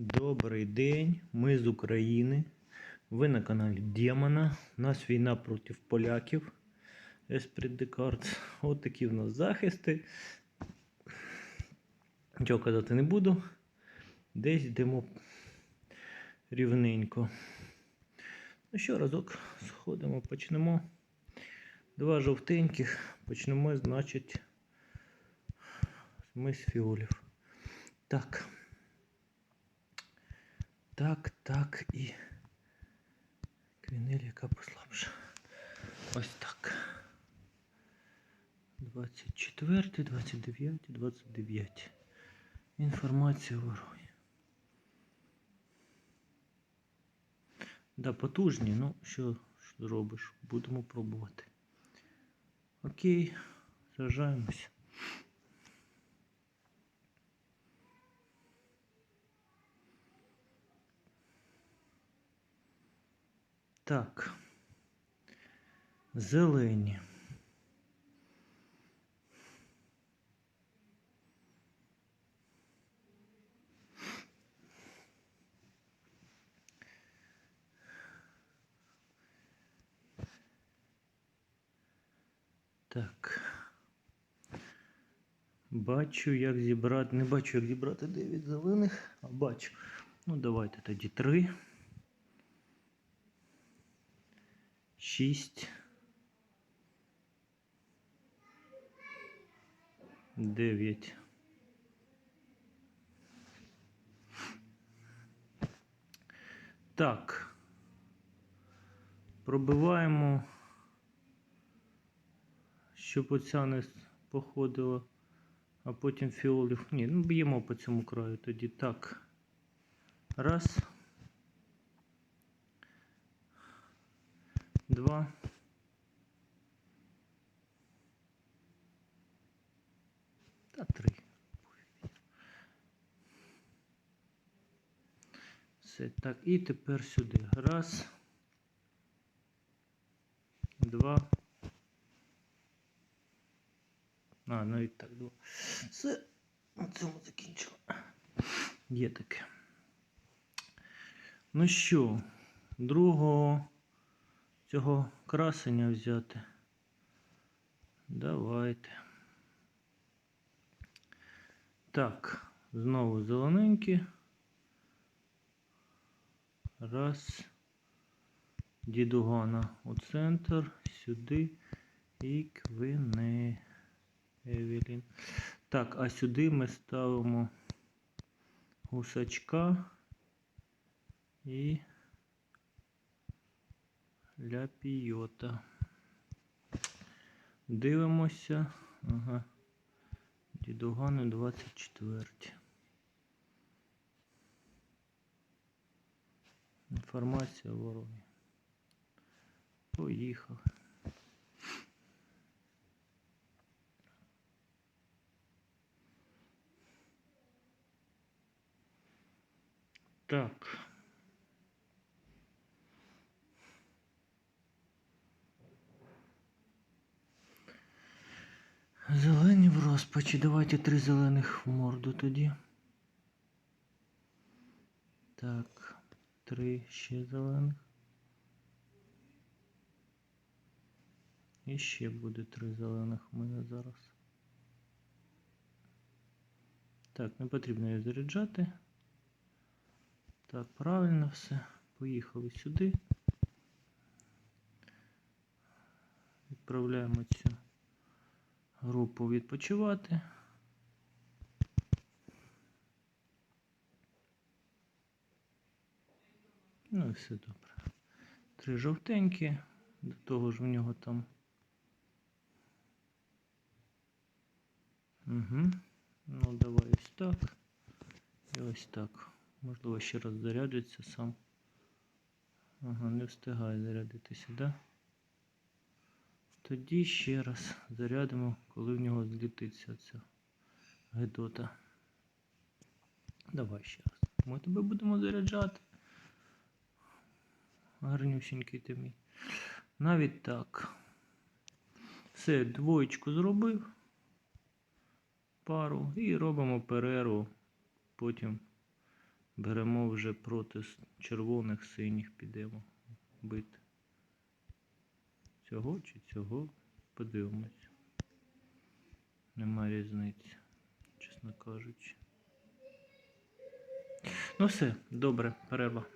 Добрий день, ми з України. Ви на каналі Демона. У нас війна проти поляків. Descartes. От такі в нас захисти. Нічого казати не буду. Десь йдемо рівненько. Ну що, разок сходимо, почнемо. Два жовтеньких. Почнемо, значить, ми з фіолів. Так. Так, так і квінель, яка послабша. Ось так. 24, 29, 29. Інформація ворує. Да, потужні, ну що, що зробиш? Будемо пробувати. Окей, сражаємось. Так. Зелені. Так. Бачу, як зібрати. Не бачу, як зібрати 9 зелених, а бачу. Ну, давайте тоді 3. 6. 9. Так. Пробиваємо, щоб оця не походила, а потім фіолів. Ні, ну б'ємо по цьому краю тоді. Так. Раз. Два. Та три. Все так. І тепер сюди. Раз. Два. А, навіть так, два. Все. На цьому закінчили. Є таке. Ну що, другого цього красення взяти. Давайте. Так, знову зелененькі. Раз. Дідугана у центр, сюди і квине. Евелін. Так, а сюди ми ставимо гусачка і Ля піота. Дивимося. Ага. Дідугани 24. Інформація вороги. Поїхали. Так. Зелені в розпачі. Давайте три зелених в морду тоді. Так, три ще зелених. І ще буде три зелених в мене зараз. Так, не потрібно її заряджати. Так, правильно все. Поїхали сюди. Відправляємо цю групу відпочивати. Ну і все добре. Три жовтенькі, до того ж в нього там. Угу. Ну, давай ось так. І ось так. Можливо, ще раз зарядиться сам. Ага, не встигає зарядитися, да? Тоді ще раз зарядимо, коли в нього злітиться ця гедота. Давай ще раз. Ми тебе будемо заряджати. Гарнюсінький ти мій. Навіть так. Все, двоєчку зробив. Пару і робимо перерву. Потім Беремо вже проти червоних синіх підемо бити. Цього чи цього? Подивимось. Нема різниці, чесно кажучи. Ну все, добре, перерва.